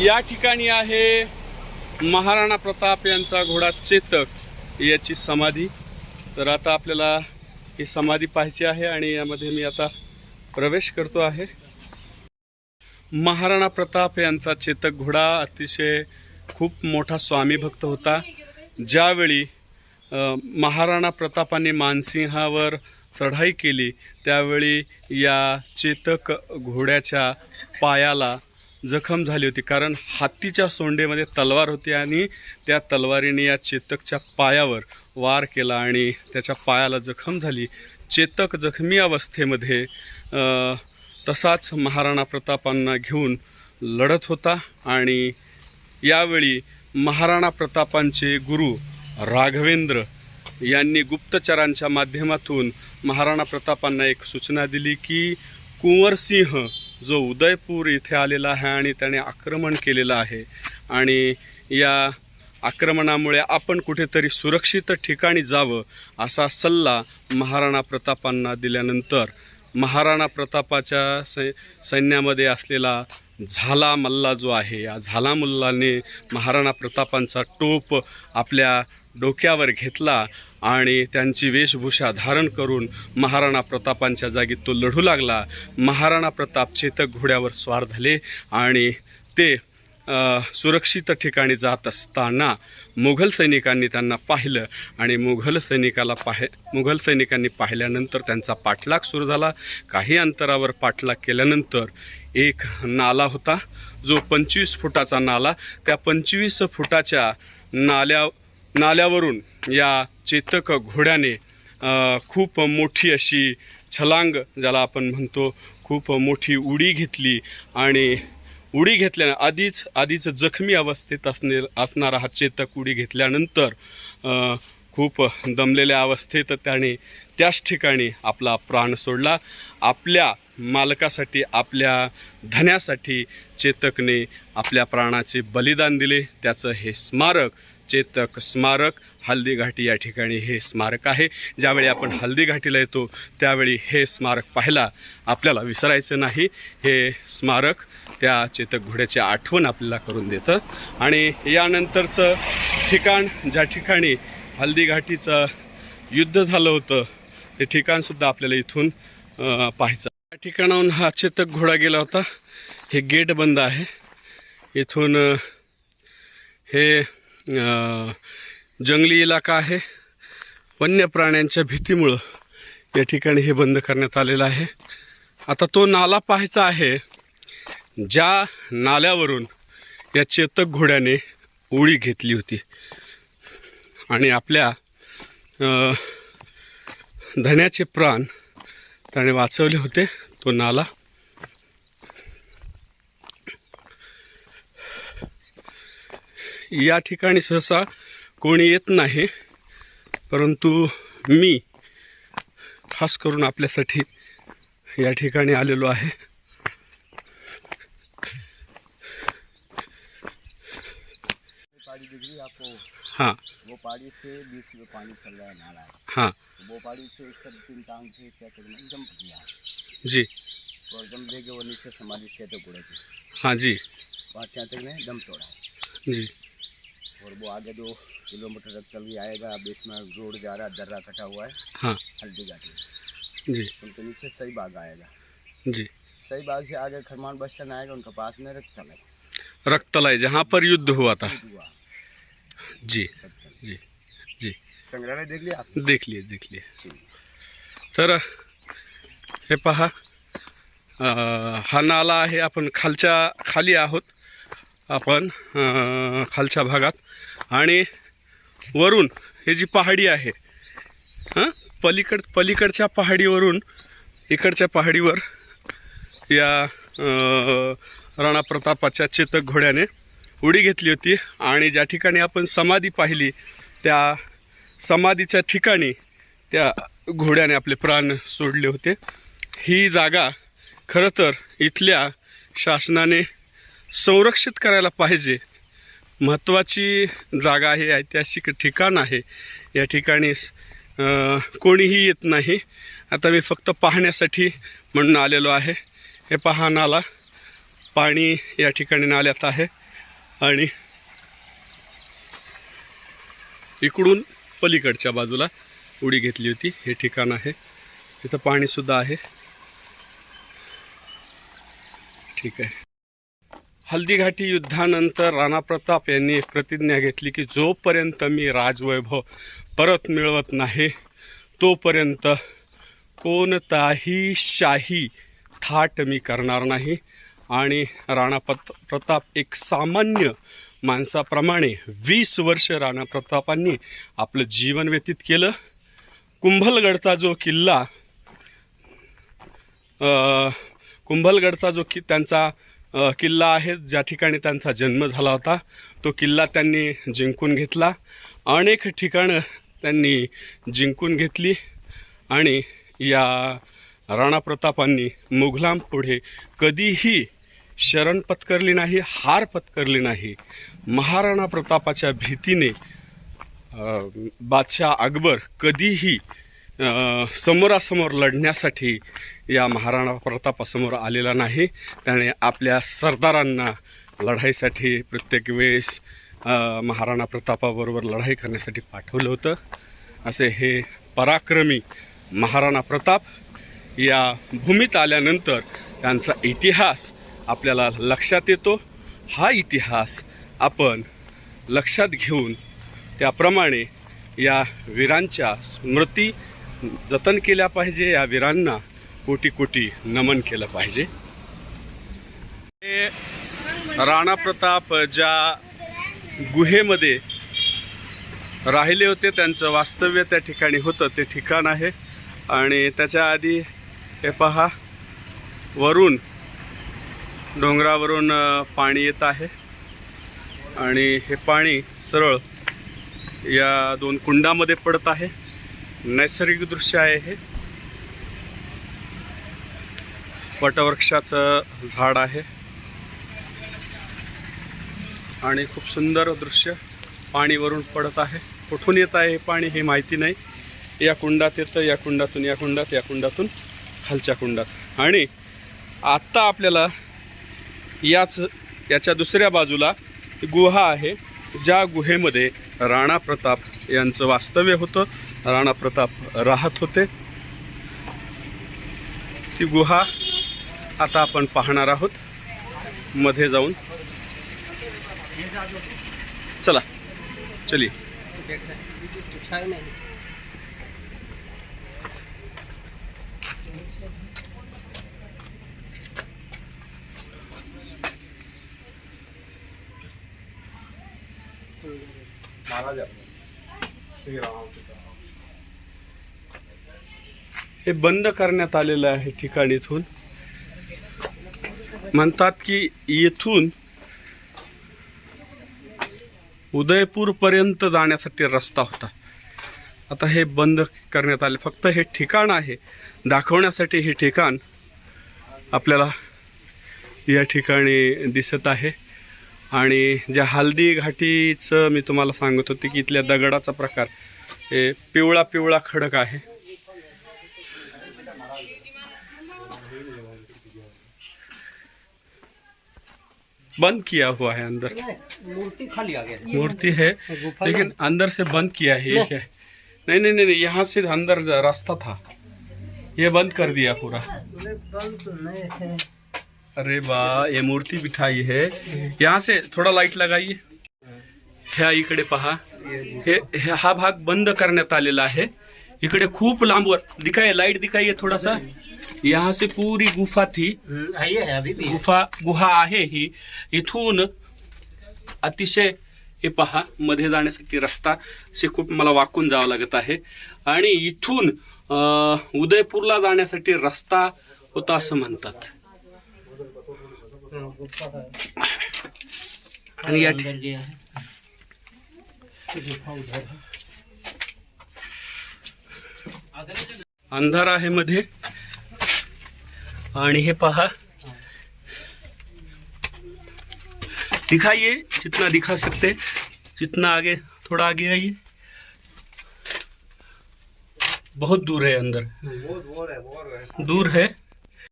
या ठिकाणी आहे महाराणा प्रताप यांचा घोडा चेतक याची समाधी. तर आता आपल्याला ही समाधी पाहायची आहे आणि यामध्ये मी आता प्रवेश करतो आहे. महाराणा प्रताप यांचा चेतक घोडा अतिशय खूप मोठा स्वामी भक्त होता. ज्यावेळी महाराणा प्रतापाने मानसिंहावर चढाई केली त्यावेळी या चेतक घोड्याच्या पायाला जखम झाली होती. कारण हत्तीच्या सोंडेमध्ये तलवार होती आणि त्या तलवारीने या चेतकच्या पायावर वार केला आणि त्याच्या पायाला जखम झाली. चेतक जखमी अवस्थेमध्ये तसाच महाराणा प्रतापांना घेऊन लढत होता आणि यावेळी महाराणा प्रतापांचे गुरु राघवेंद्र यांनी गुप्तचरांच्या माध्यमातून महाराणा प्रतापांना एक सूचना दिली की कुंवरसिंह जो उदयपूर इथे आलेला आहे आणि त्याने आक्रमण केलेलं आहे आणि या आक्रमणामुळे आपण कुठेतरी सुरक्षित ठिकाणी जावं असा सल्ला महाराणा प्रतापांना दिल्यानंतर महाराणा प्रतापाच्या सै सैन्यामध्ये असलेला झाला मल्ला जो आहे या झाला मल्लाने महाराणा प्रतापांचा टोप आपल्या डोक्यावर घेतला आणि त्यांची वेशभूषा धारण करून महाराणा प्रतापांच्या जागी तो लढू लागला. महाराणा प्रताप चेतक घोड्यावर स्वार झाले आणि ते सुरक्षित ठिकाणी जात असताना मुघल सैनिकांनी त्यांना पाहिलं आणि मुघल सैनिकाला पाहे मुघल सैनिकांनी पाहिल्यानंतर त्यांचा पाठलाग सुरू झाला. काही अंतरावर पाठलाग केल्यानंतर एक नाला होता जो पंचवीस फुटाचा नाला त्या पंचवीस फुटाच्या नाल्या नाल्यावरून या चेतक घोड्याने खूप मोठी अशी छलांग ज्याला आपण म्हणतो खूप मोठी उडी घेतली. आणि उडी घेतल्यानं आधीच आधीच जखमी अवस्थेत असणे असणारा हा चेतक उडी घेतल्यानंतर खूप दमलेल्या अवस्थेत त्याने त्याच ठिकाणी आपला प्राण सोडला. आपल्या मालकासाठी आपल्या धन्यासाठी चेतकने आपल्या प्राणाचे बलिदान दिले. त्याचं हे स्मारक चेतक स्मारक हल्दीघाटी या ठिकाणी हे स्मारक आहे. ज्यावेळी आपण हल्दीघाटीला येतो त्यावेळी हे स्मारक पाहायला आपल्याला विसरायचं नाही. हे स्मारक त्या चेतक घोड्याची आठवण आपल्याला करून देतं. आणि यानंतरचं ठिकाण ज्या ठिकाणी हल्दीघाटीचं युद्ध झालं होतं ते ठिकाणसुद्धा आपल्याला इथून पाहायचं. या ठिकाणाहून हा चेतक घोडा गेला होता. हे गेट बंद आहे. इथून हे जंगली इलाका आहे. वन्य प्राण्यांच्या भीतीमुळं या ठिकाणी हे बंद करण्यात आलेलं आहे. आता तो नाला पाहायचा आहे. ज्या नाल्यावरून या चेतक घोड्याने उडी घेतली होती. आणि आपल्या धण्याचे धन्याचे प्राण त्याने वाचवले होते तो नाला. या ठिकाणी सहसा कोणी येत नाही परंतु मी खास करून आपल्यासाठी या ठिकाणी आलेलो आहे. है. आपको वो पहाड़ी से बीच में पानी चल रहा नाला है. वो पहाड़ी से इस तरफ तीन टांग क्या करना जी. और दम दे के वो नीचे समाधि चेतक घोड़े की हाँ जी. वहाँ चेतक ने दम तोड़ा है जी. और वो आगे दो किलोमीटर तक चल के आएगा। अब इसमें रोड जा रहा है दर्रा कटा हुआ है। हाँ। हल्दी घाटी। जी। उनके नीचे सही बाग आएगा। जी। सही बाग से आगे खरमान बस स्टैंड आएगा उनके पास में रख चले रक्तलाई जहाँ पर युद्ध हुआ था। हुआ। जी। जी। जी। संग्रहालय देख लिया? देख लिए देख लिए। तर हे पहा हा नाला आहे आपण खालच्या खाली आहोत. आपण अं, खालच्या भागात. आणि वरून हे जी पहाडी आहे हां? पलीकड पलीकडच्या पहाडीवरून इकडच्या पहाडीवर या राणा प्रतापाच्या चेतक घोड्याने उडी घेतली होती आणि ज्या ठिकाणी आपण समाधी पाहिली त्या समाधीच्या ठिकाणी त्या घोड्याने आपले प्राण सोडले होते. ही जागा खरं तर इथल्या शासनाने संरक्षित करायला पाहिजे महत्त्वाची जागा आहे ऐतिहासिक ठिकाण आहे. या ठिकाणी कोणीही येत नाही. आता मी फक्त पाहण्यासाठी म्हणून आलेलो आहे. हे पहा नाला पाणी या ठिकाणी नाल्यात आहे. आणि इकडून पलीकडच्या बाजूला उडी घेतली होती. हे ठिकाण आहे. इथं पाणीसुद्धा आहे. ठीक आहे. हल्दीघाटी युद्धानंतर राणा प्रताप यांनी एक प्रतिज्ञा घेतली की जोपर्यंत मी राजवैभव परत मिळवत नाही तोपर्यंत कोणताही शाही थाट मी करणार नाही. आणि राणा पत प्रताप एक सामान्य माणसाप्रमाणे वीस वर्ष राणा प्रतापांनी आपलं जीवन व्यतीत केलं. कुंभलगडचा जो किल्ला कुंभलगडचा जो कि त्यांचा किल्ला आहे ज्या ठिकाणी त्यांचा जन्म झाला होता. तो किल्ला त्यांनी जिंकून घेतला. अनेक ठिकाणं त्यांनी जिंकून घेतली आणि या राणा प्रतापांनी मुघलांपुढे कधीही शरण पत्करली नाही हार पत्करली नाही. महाराणा प्रतापाच्या भीतीने बादशाह अकबर कधीही समोरासमोर लढण्यासाठी या महाराणा प्रतापासमोर आलेला नाही. त्याने आपल्या सरदारांना लढाईसाठी प्रत्येक वेळेस महाराणा प्रतापाबरोबर लढाई करण्यासाठी पाठवलं होतं. असे हे पराक्रमी महाराणा प्रताप या भूमीत आल्यानंतर त्यांचा इतिहास आपल्याला लक्षात येतो. हा इतिहास आपण लक्षात घेऊन त्याप्रमाणे या वीरांच्या स्मृती जतन केल्या पाहिजे या वीरांना कोटी कोटी नमन केलं पाहिजे. राणा प्रताप ज्या गुहेमध्ये राहिले होते त्यांचं वास्तव्य त्या ठिकाणी होतं ते ठिकाण आहे. आणि त्याच्या आधी हे पहा वरून डोंगरावरून पाणी येत आहे. आणि हे पाणी सरळ या दोन कुंडामध्ये पडत आहे. नैसर्गिक दृश्य आहे हे. वटवृक्षाचं झाड आहे. आणि खूप सुंदर दृश्य पाणी वरून पडत आहे. कुठून येत आहे हे पाणी हे माहिती नाही. या कुंडात येतं या कुंडातून या कुंडात या कुंडातून खालच्या कुंडात. आणि आत्ता आपल्याला याच याच्या दुसऱ्या बाजूला गुहा आहे. ज्या गुहेमध्ये राणा प्रताप यांचं वास्तव्य होतं. राणा प्रताप राहत होते. ती गुहा आता आपण पाहणार आहोत. मध्ये जाऊन. चला चलिए. हे बंद करण्यात आलेलं आहे ठिकाण इथून. म्हणतात की येथून उदयपूरपर्यंत जाण्यासाठी रस्ता होता. आता हे बंद करण्यात आले. फक्त हे ठिकाण आहे. दाखवण्यासाठी हे ठिकाण आपल्याला या ठिकाणी दिसत आहे. आणि ज्या हल्दी घाटीचं मी तुम्हाला सांगत होते की इथल्या दगडाचा प्रकार हे पिवळा पिवळा खडक आहे. बंद किया हुआ है अंदर। मूर्ति खाली आ गया मूर्ति है। लेकिन अंदर से बंद किया है ये क्या है? नहीं नहीं नहीं नहीं, यहाँ से अंदर रास्ता था। ये बंद कर दिया पूरा। अरे वाह ये मूर्ति बिठाई है। यहाँ से थोड़ा लाईट लगाइए। ह्या इकडे पहा। हे हे- हा भाग बंद करण्यात आलेला आहे इकडे खूप लांबवर. दिखाइए लाइट दिखाइए थोड़ा सा यहाँ से पूरी गुफा थी. है गुफा गुहा आहे ही. इथून अतिशय हे पहा मध्ये जाण्यासाठी रस्ता से खूप मला वाकून जावं लागत आहे. आणि इथून अं, उदयपूरला जाण्यासाठी रस्ता होता असं म्हणतात. आणि या ठि- अंधार आहे मधे आणि हे पहा. दिखाइए जितना दिखा सकते जितना आगे थोड़ा आगे आइए. बहुत दूर है अंदर. बहुत दूर है। दूर है.